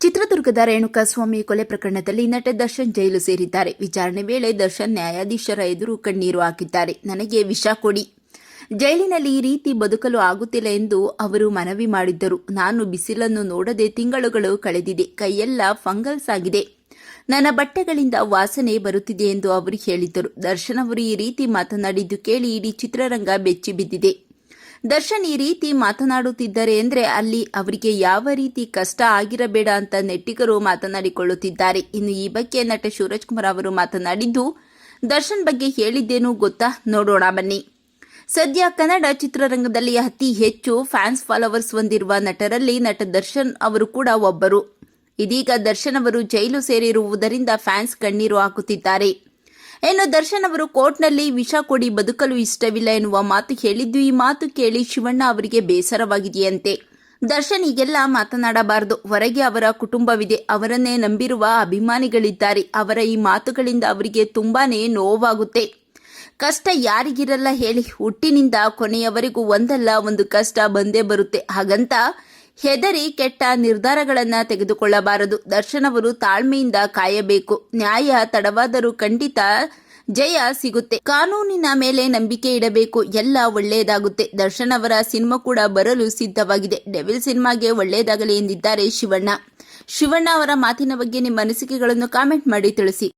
ಚಿತ್ರದುರ್ಗದ ರೇಣುಕಾಸ್ವಾಮಿ ಕೊಲೆ ಪ್ರಕರಣದಲ್ಲಿ ನಟ ದರ್ಶನ್ ಜೈಲು ಸೇರಿದ್ದಾರೆ. ವಿಚಾರಣೆ ವೇಳೆ ದರ್ಶನ್ ನ್ಯಾಯಾಧೀಶರ ಎದುರು ಕಣ್ಣೀರು ಹಾಕಿದ್ದಾರೆ. ನನಗೆ ವಿಷ ಕೊಡಿ. ಜೈಲಿನಲ್ಲಿ ಈ ರೀತಿ ಬದುಕಲು ಆಗುತ್ತಿಲ್ಲ ಎಂದು ಅವರು ಮನವಿ ಮಾಡಿದ್ದರು. ನಾನು ಬಿಸಿಲನ್ನು ನೋಡದೆ ತಿಂಗಳುಗಳು ಕಳೆದಿದೆ. ಕೈಯೆಲ್ಲ ಫಂಗಲ್ಸ್ ಆಗಿದೆ. ನನ್ನ ಬಟ್ಟೆಗಳಿಂದ ವಾಸನೆ ಬರುತ್ತಿದೆ ಎಂದು ಅವರು ಹೇಳಿದ್ದರು. ದರ್ಶನ್ ಅವರು ಈ ರೀತಿ ಮಾತನಾಡಿದ್ದು ಕೇಳಿ ಇಡೀ ಚಿತ್ರರಂಗ ಬೆಚ್ಚಿ ಬಿದ್ದಿದೆ ದರ್ಶನ್ ಈ ರೀತಿ ಮಾತನಾಡುತ್ತಿದ್ದಾರೆ ಅಂದ್ರೆ ಅಲ್ಲಿ ಅವರಿಗೆ ಯಾವ ರೀತಿ ಕಷ್ಟ ಆಗಿರಬೇಡ ಅಂತ ನೆಟ್ಟಿಗರು ಮಾತನಾಡಿಕೊಳ್ಳುತ್ತಿದ್ದಾರೆ. ಇನ್ನು ಈ ಬಗ್ಗೆ ನಟ ಶಿವರಾಜ್ ಕುಮಾರ್ ಅವರು ಮಾತನಾಡಿದ್ದು, ದರ್ಶನ್ ಬಗ್ಗೆ ಹೇಳಿದ್ದೇನು ಗೊತ್ತಾ? ನೋಡೋಣ ಬನ್ನಿ. ಸದ್ಯ ಕನ್ನಡ ಚಿತ್ರರಂಗದಲ್ಲಿ ಅತಿ ಹೆಚ್ಚು ಫ್ಯಾನ್ಸ್ ಫಾಲೋವರ್ಸ್ ಹೊಂದಿರುವ ನಟರಲ್ಲಿ ನಟ ದರ್ಶನ್ ಅವರು ಕೂಡ ಒಬ್ಬರು. ಇದೀಗ ದರ್ಶನ್ ಅವರು ಜೈಲು ಸೇರಿರುವುದರಿಂದ ಫ್ಯಾನ್ಸ್ ಕಣ್ಣೀರು ಹಾಕುತ್ತಿದ್ದಾರೆ. ಇನ್ನು ದರ್ಶನ್ ಅವರು ಕೋರ್ಟ್ನಲ್ಲಿ ವಿಷ ಕೊಡಿ ಬದುಕಲು ಇಷ್ಟವಿಲ್ಲ ಎನ್ನುವ ಮಾತು ಹೇಳಿದ್ದು ಈ ಮಾತು ಕೇಳಿ ಶಿವಣ್ಣ ಅವರಿಗೆ ಬೇಸರವಾಗಿದೆಯಂತೆ. ದರ್ಶನ್ ಈಗೆಲ್ಲ ಮಾತನಾಡಬಾರದು. ಹೊರಗೆ ಅವರ ಕುಟುಂಬವಿದೆ. ಅವರನ್ನೇ ನಂಬಿರುವ ಅಭಿಮಾನಿಗಳಿದ್ದಾರೆ. ಅವರ ಈ ಮಾತುಗಳಿಂದ ಅವರಿಗೆ ತುಂಬಾನೇ ನೋವಾಗುತ್ತೆ. ಕಷ್ಟ ಯಾರಿಗಿರಲ್ಲ ಹೇಳಿ. ಹುಟ್ಟಿನಿಂದ ಕೊನೆಯವರೆಗೂ ಒಂದಲ್ಲ ಒಂದು ಕಷ್ಟ ಬಂದೇ ಬರುತ್ತೆ. ಹಾಗಂತ ಹೆದರಿ ಕೆಟ್ಟ ನಿರ್ಧಾರಗಳನ್ನ ತೆಗೆದುಕೊಳ್ಳಬಾರದು. ದರ್ಶನವರು ತಾಳ್ಮೆಯಿಂದ ಕಾಯಬೇಕು. ನ್ಯಾಯ ತಡವಾದರೂ ಖಂಡಿತ ಜಯ ಸಿಗುತ್ತೆ. ಕಾನೂನಿನ ಮೇಲೆ ನಂಬಿಕೆ ಇಡಬೇಕು. ಎಲ್ಲ ಒಳ್ಳೆಯದಾಗುತ್ತೆ. ದರ್ಶನ್ ಅವರ ಸಿನಿಮಾ ಕೂಡ ಬರಲು ಸಿದ್ಧವಾಗಿದೆ. ಡೆವಿಲ್ ಸಿನಿಮಾಗೆ ಒಳ್ಳೆಯದಾಗಲಿ ಎಂದಿದ್ದಾರೆ ಶಿವಣ್ಣ. ಶಿವಣ್ಣ ಅವರ ಮಾತಿನ ಬಗ್ಗೆ ನಿಮ್ಮ ಅನಿಸಿಕೆಗಳನ್ನು ಕಾಮೆಂಟ್ ಮಾಡಿ ತಿಳಿಸಿ.